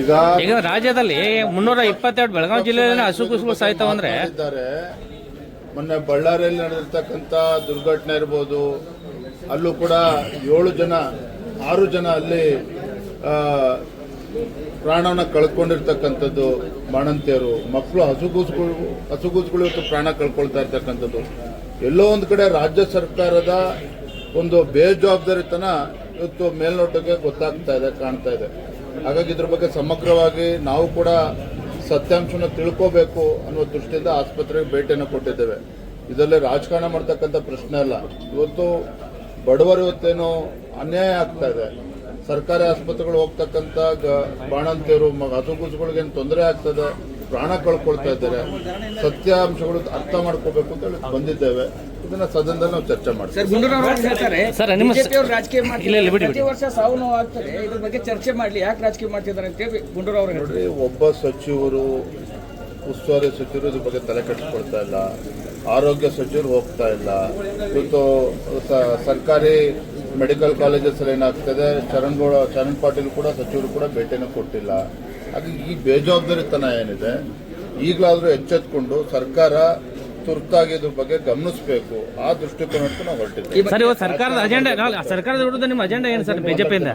ಈಗ ಈಗ ರಾಜ್ಯದಲ್ಲಿ ಮುನ್ನೂರ ಇಪ್ಪತ್ತೆರಡು ಬೆಳಗಾವಿ ಜಿಲ್ಲೆಯಲ್ಲಿ ಹಸುಗುಸುಗಳು ಸಾಯ್ತಾವಂದ್ರೆ ಇದ್ದಾರೆ ಮೊನ್ನೆ ಬಳ್ಳಾರಿಯಲ್ಲಿ ನಡೆದಿರ್ತಕ್ಕಂಥ ದುರ್ಘಟನೆ ಇರ್ಬೋದು ಅಲ್ಲೂ ಕೂಡ ಏಳು ಜನ ಆರು ಜನ ಅಲ್ಲಿ ಆ, ಪ್ರಾಣವನ್ನ ಕಳ್ಕೊಂಡಿರ್ತಕ್ಕಂಥದ್ದು ಬಾಣಂತಿಯರು ಮಕ್ಕಳು ಹಸುಗೂಸುಗಳು ಹಸುಗೂಸುಗಳು ಇವತ್ತು ಪ್ರಾಣ ಕಳ್ಕೊಳ್ತಾ ಇರ್ತಕ್ಕಂಥದ್ದು. ಎಲ್ಲೋ ಒಂದು ಕಡೆ ರಾಜ್ಯ ಸರ್ಕಾರದ ಒಂದು ಬೇಜವಾಬ್ದಾರಿತನ ಇವತ್ತು ಮೇಲ್ನೋಟಕ್ಕೆ ಗೊತ್ತಾಗ್ತಾ ಇದೆ ಕಾಣ್ತಾ ಇದೆ. ಹಾಗಾಗಿ ಇದ್ರ ಬಗ್ಗೆ ಸಮಗ್ರವಾಗಿ ನಾವು ಕೂಡ ಸತ್ಯಾಂಶನ ತಿಳ್ಕೋಬೇಕು ಅನ್ನೋ ದೃಷ್ಟಿಯಿಂದ ಆಸ್ಪತ್ರೆಗೆ ಭೇಟಿಯನ್ನು ಕೊಟ್ಟಿದ್ದೇವೆ. ಇದರಲ್ಲಿ ರಾಜಕಾರಣ ಮಾಡ್ತಕ್ಕಂಥ ಪ್ರಶ್ನೆ ಅಲ್ಲ. ಇವತ್ತು ಬಡವರು ಇವತ್ತೇನು ಅನ್ಯಾಯ ಆಗ್ತಾ ಇದೆ. ಸರ್ಕಾರಿ ಆಸ್ಪತ್ರೆಗಳು ಹೋಗ್ತಕ್ಕಂಥ ಬಾಣಂತಿಯರು ಮ- ಹಸುಗೂಸುಗಳಿಗೆ ತೊಂದರೆ ಆಗ್ತದೆ ಪ್ರಾಣ ಕಳ್ಕೊಳ್ತಾ ಇದ್ದಾರೆ. ಸತ್ಯಾಂಶಗಳು ಅರ್ಥ ಮಾಡ್ಕೋಬೇಕು ಅಂತ ಹೇಳಿ ಬಂದಿದ್ದೇವೆ. ಇದನ್ನ ಸದನದಲ್ಲಿ ನಾವು ಚರ್ಚೆ ಮಾಡ್ತೀವಿ. ಸರ್ ಗುಂಡೂರಾವ್ ಅವರು ಹೇಳ್ತಾರೆ ಸರ್, ಬಿಜೆಪಿ ಅವರು ರಾಜಕೀಯ ಇಲ್ಲ, ಮಾಡ್ತಿದ್ದಾರೆ ಪ್ರತಿ ವರ್ಷ ಸಾವು ನೋವು ಇದ್ರ ಬಗ್ಗೆ ಚರ್ಚೆ ಮಾಡ್ಲಿ. ಯಾಕೆ ರಾಜಕೀಯ ಮಾಡ್ತಿದ್ದಾರೆ ಅಂತ ಹೇಳಿ ಗುಂಡೂರಾವ್ ಅವರು ನೋಡ್ರಿ ಒಬ್ಬ ಸಚಿವರು ಉಸ್ತುವಾರಿ ಸಚಿವರು ಇದ್ರ ಬಗ್ಗೆ ತಲೆ ಕಟ್ಟಿಸ್ಕೊಳ್ತಾ ಇಲ್ಲ. ಆರೋಗ್ಯ ಸಚಿವರು ಹೋಗ್ತಾ ಇಲ್ಲ. ಇವತ್ತು ಸರ್ಕಾರಿ ಮೆಡಿಕಲ್ ಕಾಲೇಜಸ್ ಅಲ್ಲಿ ಏನಾಗ್ತದೆ ಶರಣ್ ಚರಣ್ ಶರಣ್ ಪಾಟೀಲ್ ಕೂಡ ಸಚಿವರು ಕೂಡ ಭೇಟಿಯನ್ನು ಕೊಟ್ಟಿಲ್ಲ. ಹಾಗಾಗಿ ಈ ಬೇಜವಾಬ್ದಾರಿತನ ಏನಿದೆ ಈಗಲಾದರೂ ಎಚ್ಚೆತ್ಕೊಂಡು ಸರ್ಕಾರ ತುರ್ತಾಗಿ ಇದ್ರ ಬಗ್ಗೆ ಗಮನಿಸಬೇಕು. ಆ ದೃಷ್ಟಿಕೋನಕ್ಕೆ ನಾವು ಹೊರಟಿದ್ದೀವಿ. ಸರ್ ಇವತ್ತು ಸರ್ಕಾರದ ಅಜೆಂಡಾ ಸರ್ಕಾರದ ವಿರುದ್ಧ ನಿಮ್ಮ ಅಜೆಂಡಾ ಏನು ಸರ್ ಬಿಜೆಪಿಯಿಂದ